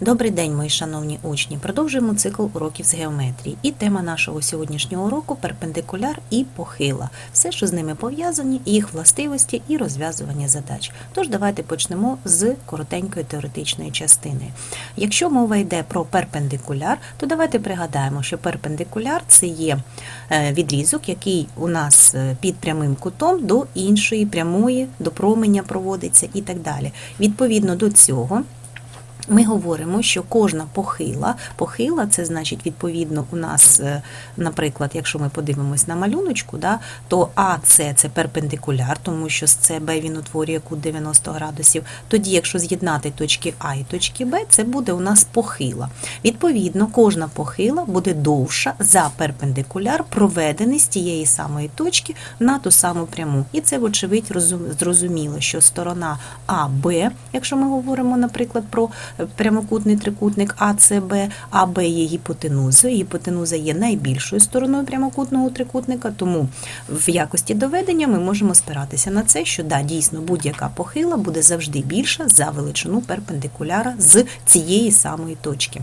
Добрий день, мої шановні учні. Продовжуємо цикл уроків з геометрії. І тема нашого сьогоднішнього уроку перпендикуляр і похила. Все, що з ними пов'язані, їх властивості і розв'язування задач. Тож давайте почнемо з коротенької теоретичної частини. Якщо мова йде про перпендикуляр, то давайте пригадаємо, що перпендикуляр це є е, відрізок, який у нас е, під прямим кутом до іншої прямої, до променя проводиться і так далі. Відповідно до цього. Ми говоримо, що кожна похила, похила це значить, відповідно, у нас, е, наприклад, якщо ми подивимось на малюночку, да, то АС це перпендикуляр, тому що з СБ він утворює кут 90 градусів. Тоді, якщо з'єднати точки А і точки Б, це буде у нас похила. Відповідно, кожна похила буде довша за перпендикуляр, проведений з тієї самої точки на ту саму пряму. І це, вочевидь, зрозуміло, що сторона АБ, якщо ми говоримо, наприклад, про прямокутний трикутник АЦБ, АБ є гіпотенузою. Гіпотенуза є найбільшою стороною прямокутного трикутника, тому в якості доведення ми можемо спиратися на це, що да, дійсно будь-яка похила буде завжди більша за величину перпендикуляра з цієї самої точки.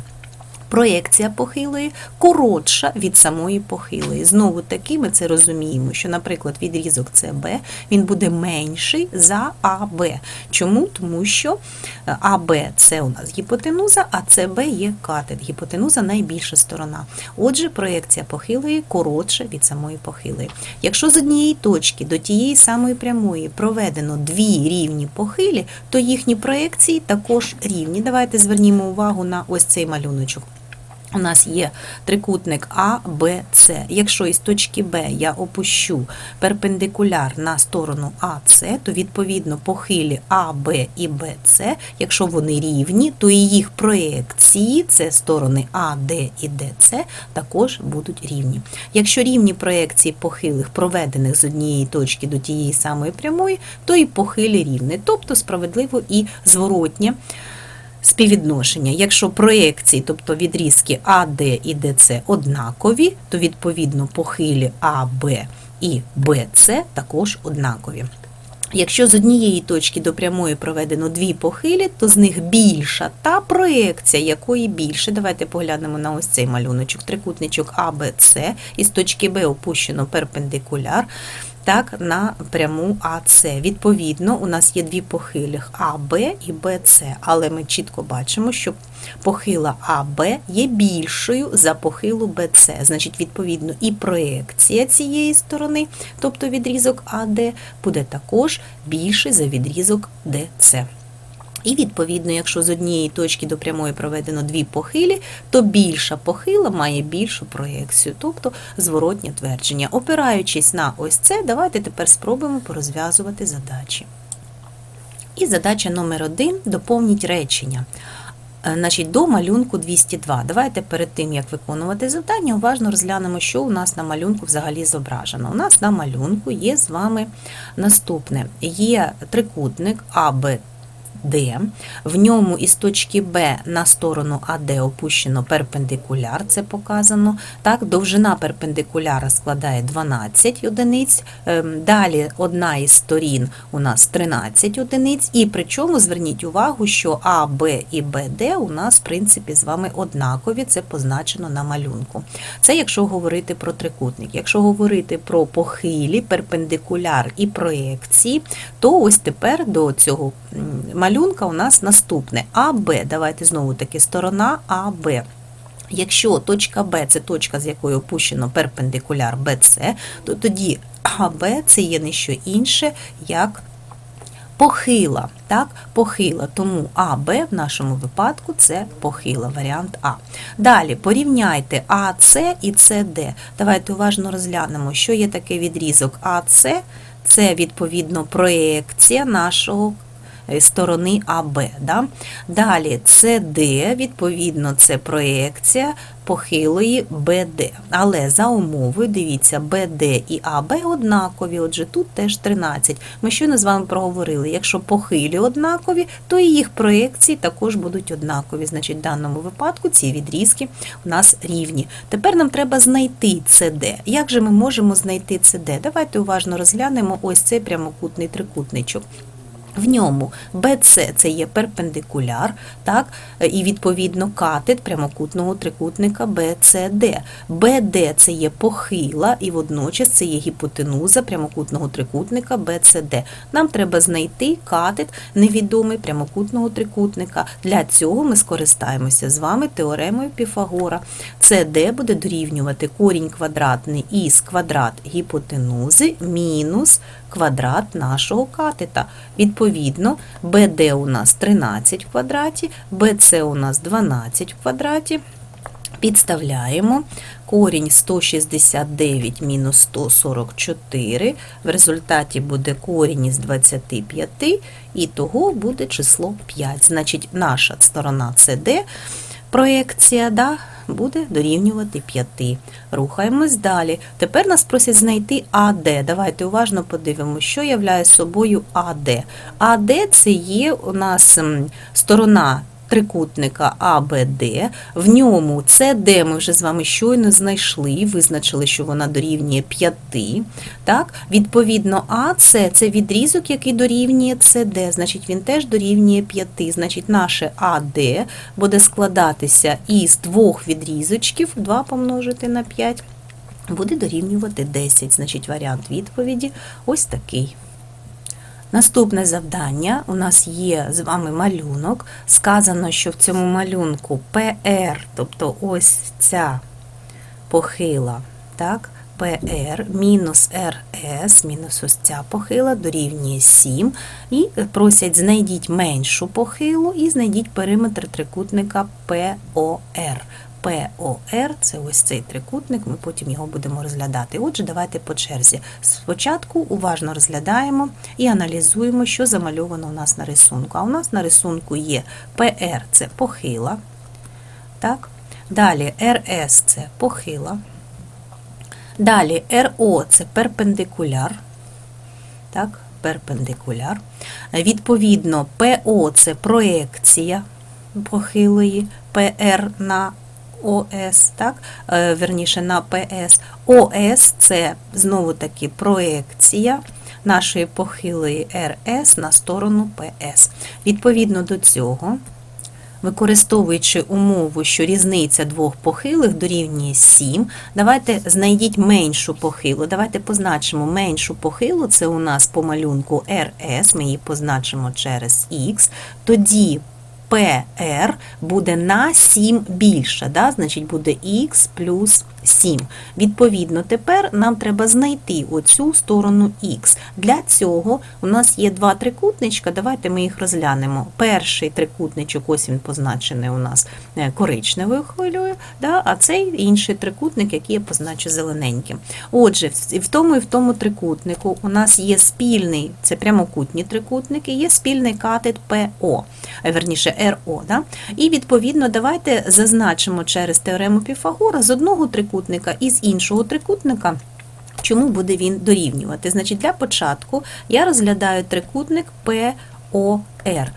Проєкція похилої коротша від самої похилої. Знову таки ми це розуміємо, що, наприклад, відрізок СБ він буде менший за АБ. Чому? Тому що е, АБ це у нас гіпотенуза, а СБ є катет. Гіпотенуза найбільша сторона. Отже, проєкція похилої коротша від самої похилої. Якщо з однієї точки до тієї самої прямої проведено дві рівні похилі, то їхні проєкції також рівні. Давайте звернімо увагу на ось цей малюночок. У нас є трикутник А, Б, С. Якщо із точки Б я опущу перпендикуляр на сторону АС, то відповідно похилі А, Б і БС, якщо вони рівні, то і їх проєкції, це сторони А, Д і ДС, також будуть рівні. Якщо рівні проєкції похилих проведених з однієї точки до тієї самої прямої, то і похилі рівні, тобто справедливо і зворотнє співвідношення. Якщо проєкції, тобто відрізки АД і ДЦ однакові, то відповідно похилі АБ і БЦ також однакові. Якщо з однієї точки до прямої проведено дві похилі, то з них більша та проєкція, якої більше. Давайте поглянемо на ось цей малюночок. Трикутничок АБЦ, із точки Б опущено перпендикуляр. Так, на пряму АС. Відповідно, у нас є дві похилих АБ і БЦ, але ми чітко бачимо, що похила АБ є більшою за похилу БЦ. Значить, відповідно, і проєкція цієї сторони, тобто відрізок АД, буде також більший за відрізок ДЦ. І відповідно, якщо з однієї точки до прямої проведено дві похилі, то більша похила має більшу проєкцію, тобто зворотнє твердження. Опираючись на ось це, давайте тепер спробуємо порозв'язувати задачі. І задача номер один доповніть речення. Е, Значить, до малюнку 202. Давайте перед тим, як виконувати завдання, уважно розглянемо, що у нас на малюнку взагалі зображено. У нас на малюнку є з вами наступне: є трикутник АБ. Д. В ньому із точки Б на сторону АД опущено перпендикуляр, це показано. Так, довжина перпендикуляра складає 12 одиниць. Ем, Далі одна із сторін у нас 13 одиниць. І причому зверніть увагу, що А, Б і БД у нас, в принципі, з вами однакові, це позначено на малюнку. Це якщо говорити про трикутник. Якщо говорити про похилі, перпендикуляр і проєкції, то ось тепер до цього м, малюнка у нас наступне АБ. Давайте знову таки сторона АБ. Якщо точка Б це точка, з якої опущено перпендикуляр БЦ, то тоді АБ це є не що інше, як похила. Так, похила, тому АБ в нашому випадку це похила, варіант А. Далі порівняйте АС і СД. Давайте уважно розглянемо, що є таке відрізок АС, це відповідно проєкція нашого сторони АБ. Да? Далі CD, відповідно, це проєкція похилої БД. Але за умовою, дивіться, БД і АБ однакові, отже, тут теж 13. Ми щойно з вами проговорили, якщо похилі однакові, то і їх проєкції також будуть однакові. Значить, в даному випадку ці відрізки у нас рівні. Тепер нам треба знайти CD. Як же ми можемо знайти CD? Давайте уважно розглянемо ось цей прямокутний трикутничок. В ньому BC це є перпендикуляр, так, і відповідно катет прямокутного трикутника BCD. BD це є похила, і водночас це є гіпотенуза прямокутного трикутника BCD. Нам треба знайти катет невідомий прямокутного трикутника. Для цього ми скористаємося з вами теоремою Піфагора. CD буде дорівнювати корінь квадратний із квадрат гіпотенузи мінус квадрат нашого катета. Відповідно, BD у нас 13 в квадраті, BC у нас 12 в квадраті. Підставляємо корінь 169 мінус 144. В результаті буде корінь із 25, і того буде число 5. Значить, наша сторона CD, проекція, да, буде дорівнювати 5. Рухаємось далі. Тепер нас просять знайти АД. Давайте уважно подивимося, що являє собою АД. АД це є у нас сторона трикутника АБД. В ньому CD ми вже з вами щойно знайшли, визначили, що вона дорівнює 5. Так? Відповідно, АС це відрізок, який дорівнює CD, значить він теж дорівнює 5. Значить, наше АД буде складатися із двох відрізочків, 2 помножити на 5, буде дорівнювати 10. Значить, варіант відповіді ось такий. Наступне завдання у нас є з вами малюнок. Сказано, що в цьому малюнку PR, тобто ось ця похила, так, PR мінус RS, мінус ось ця похила дорівнює 7. І просять знайдіть меншу похилу і знайдіть периметр трикутника POR. POR – це ось цей трикутник, ми потім його будемо розглядати. Отже, давайте по черзі. Спочатку уважно розглядаємо і аналізуємо, що замальовано у нас на рисунку. А у нас на рисунку є PR – це похила. Так? Далі RS – це похила. Далі RO – це перпендикуляр. Так, перпендикуляр. Відповідно, PO – це проекція похилої PR на ОС, так, е, верніше на ПС. ОС це знову таки проекція нашої похилої РС на сторону ПС. Відповідно до цього, використовуючи умову, що різниця двох похилих дорівнює 7, давайте знайдіть меншу похилу. Давайте позначимо меншу похилу, це у нас по малюнку РС, ми її позначимо через Х. Тоді PR буде на 7 більше, да? значить буде х плюс 7. Відповідно, тепер нам треба знайти оцю сторону х. Для цього у нас є два трикутничка, давайте ми їх розглянемо. Перший трикутничок, ось він позначений у нас е, коричневою хвилею, да? а цей інший трикутник, який я позначу зелененьким. Отже, в тому і в тому трикутнику у нас є спільний, це прямокутні трикутники, є спільний катет ПО, верніше РО. Да? І відповідно давайте зазначимо через теорему Піфагора з одного трикутника і з іншого трикутника. Чому буде він дорівнювати? Значить, для початку я розглядаю трикутник POR.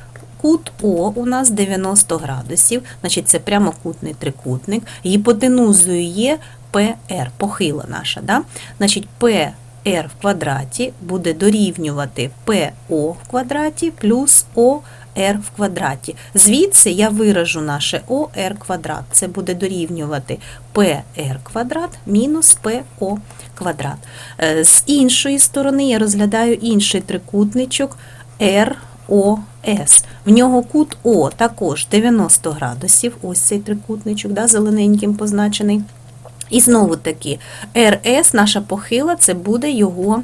Кут О у нас 90 градусів, значить це прямокутний трикутник. Гіпотенузою є PR, похила наша. Да? Значить, PR в квадраті буде дорівнювати PO в квадраті плюс O r в квадраті. Звідси я виражу наше ОР квадрат. Це буде дорівнювати PR квадрат мінус ПО квадрат. Е, З іншої сторони я розглядаю інший трикутничок ROS. В нього кут О також 90 градусів, ось цей трикутничок, да, зелененьким позначений. І знову таки, РС, наша похила, це буде його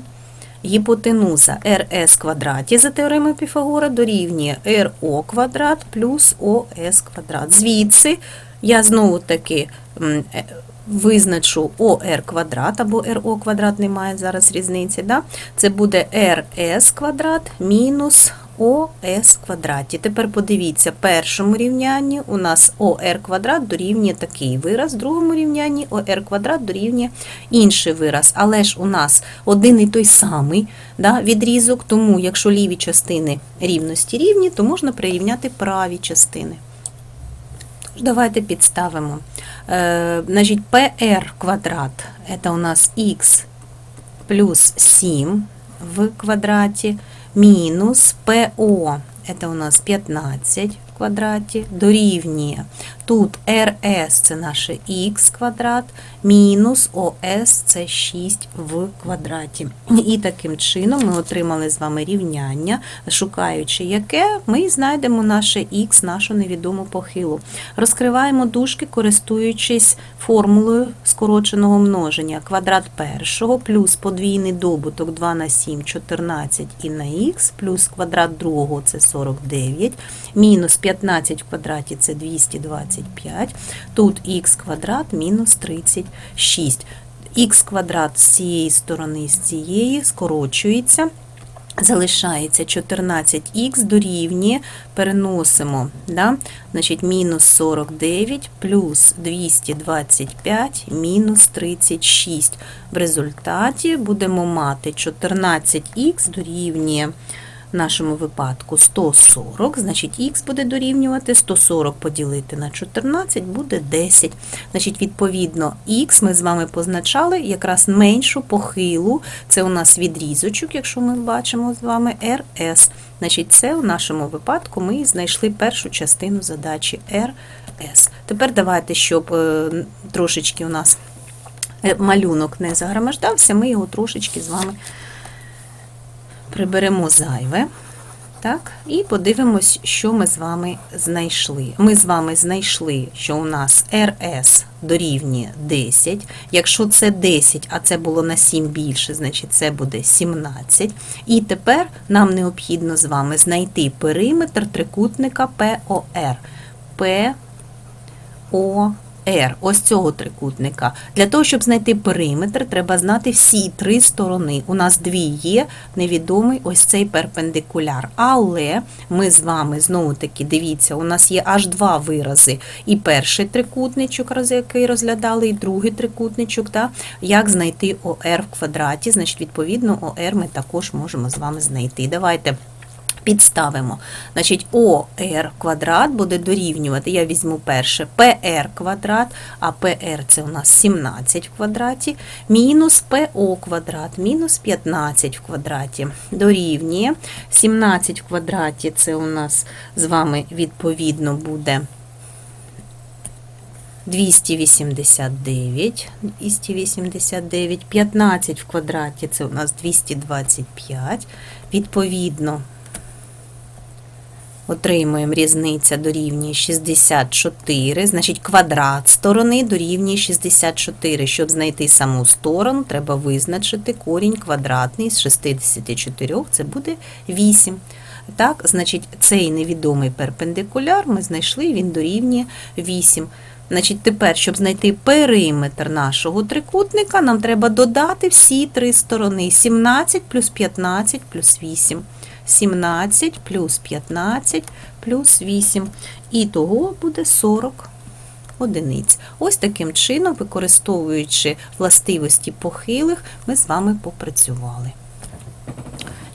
гіпотенуза РС квадраті за теоремою Піфагора дорівнює РО квадрат плюс ОС квадрат. Звідси я знову таки е, визначу ОР квадрат або РО квадрат, немає зараз різниці. Да? Це буде РС квадрат мінус ОС квадраті. Тепер подивіться, в першому рівнянні у нас ОР квадрат дорівнює такий вираз, в другому рівнянні ОР квадрат дорівнює інший вираз. Але ж у нас один і той самий да, відрізок, тому якщо ліві частини рівності рівні, то можна прирівняти праві частини. Тож давайте підставимо. Е, значить, PR квадрат – це у нас х плюс 7 в квадраті мінус ПО, это у нас 15 в квадраті, дорівнює. Тут РС це наше х квадрат, мінус ОС це 6 в квадраті. І таким чином ми отримали з вами рівняння, шукаючи яке, ми знайдемо наше х, нашу невідому похилу. Розкриваємо дужки, користуючись формулою скороченого множення. Квадрат першого плюс подвійний добуток 2 на 7, 14 і на х, плюс квадрат другого це 49, мінус 15 в квадраті це 225. Тут х квадрат мінус 36. Х квадрат з цієї сторони, з цієї скорочується. Залишається 14х дорівнює, переносимо, да? значить, мінус 49 плюс 225 мінус 36. В результаті будемо мати 14х дорівнює в нашому випадку 140, значить х буде дорівнювати 140 поділити на 14 буде 10. Значить, відповідно, х ми з вами позначали якраз меншу похилу. Це у нас відрізочок, якщо ми бачимо з вами РС. Значить, це у нашому випадку ми знайшли першу частину задачі РС. Тепер давайте, щоб е, трошечки у нас е, малюнок не загромождався, ми його трошечки з вами приберемо зайве. Так, І подивимось, що ми з вами знайшли. Ми з вами знайшли, що у нас РС дорівнює 10. Якщо це 10, а це було на 7 більше, значить це буде 17. І тепер нам необхідно з вами знайти периметр трикутника ПОР. ПОР. R, ось цього трикутника. Для того, щоб знайти периметр, треба знати всі три сторони. У нас дві є, невідомий ось цей перпендикуляр. Але ми з вами, знову-таки, дивіться, у нас є аж два вирази. І перший трикутничок, який розглядали, і другий трикутничок. Да? Як знайти ОР в квадраті, значить, відповідно, ОР ми також можемо з вами знайти. Давайте. Підставимо. Значить, ОР квадрат буде дорівнювати, я візьму перше PR квадрат, а PR це у нас 17 в квадраті, мінус ПО квадрат, мінус 15 в квадраті. Дорівнює. 17 в квадраті це у нас з вами відповідно буде 289, 289, 15 в квадраті це у нас 225, відповідно. Отримуємо різниця дорівнює 64, значить квадрат сторони дорівнює 64. Щоб знайти саму сторону, треба визначити корінь квадратний з 64, це буде 8. Так, значить, цей невідомий перпендикуляр ми знайшли, він дорівнює 8. Значить, тепер, щоб знайти периметр нашого трикутника, нам треба додати всі три сторони: 17 плюс 15 плюс 8. 17 плюс 15 плюс 8. І того буде 40 одиниць. Ось таким чином, використовуючи властивості похилих, ми з вами попрацювали.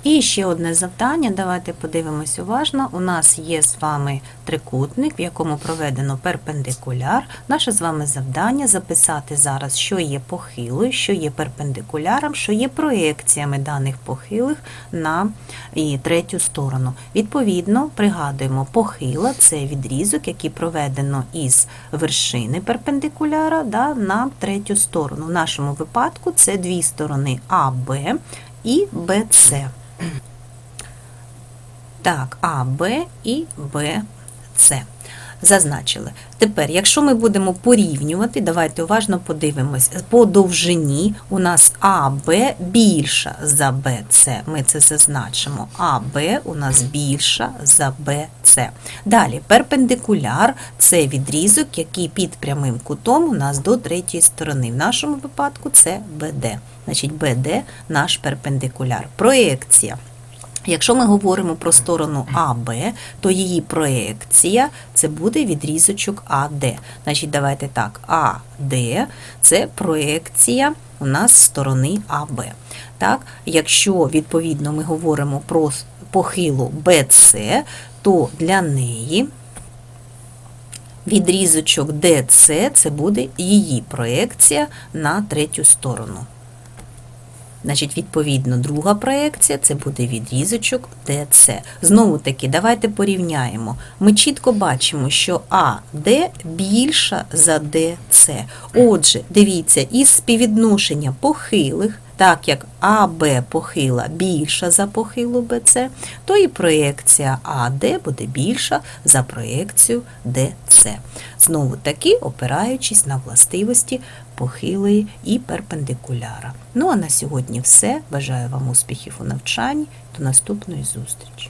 І ще одне завдання, давайте подивимось уважно. У нас є з вами трикутник, в якому проведено перпендикуляр. Наше з вами завдання записати зараз, що є похилою, що є перпендикуляром, що є проекціями даних похилих на і третю сторону. Відповідно, пригадуємо, похила це відрізок, який проведено із вершини перпендикуляра да, на третю сторону. В нашому випадку це дві сторони АБ і БЦ. Так, А, Б і Б, С. Зазначили. Тепер, якщо ми будемо порівнювати, давайте уважно подивимось, по довжині у нас АБ більша за БЦ. Ми це зазначимо. АБ у нас більша за БЦ. Далі, перпендикуляр це відрізок, який під прямим кутом у нас до третьої сторони. В нашому випадку це БД. Значить, БД наш перпендикуляр. Проекція. Якщо ми говоримо про сторону АБ, то її проекція це буде відрізочок АД. Значить, давайте так, АД це проекція у нас сторони АБ. Так? Якщо, відповідно, ми говоримо про похилу БЦ, то для неї відрізочок ДЦ це буде її проекція на третю сторону. Значить, відповідно, друга проекція це буде відрізочок ДЦ. Знову таки, давайте порівняємо. Ми чітко бачимо, що АД більша за ДЦ. Отже, дивіться, із співвідношення похилих, так як АБ похила більша за похилу БЦ, то і проєкція АД буде більша за проєкцію ДЦ. Знову таки, опираючись на властивості похилої і перпендикуляра. Ну а на сьогодні все. Бажаю вам успіхів у навчанні. До наступної зустрічі!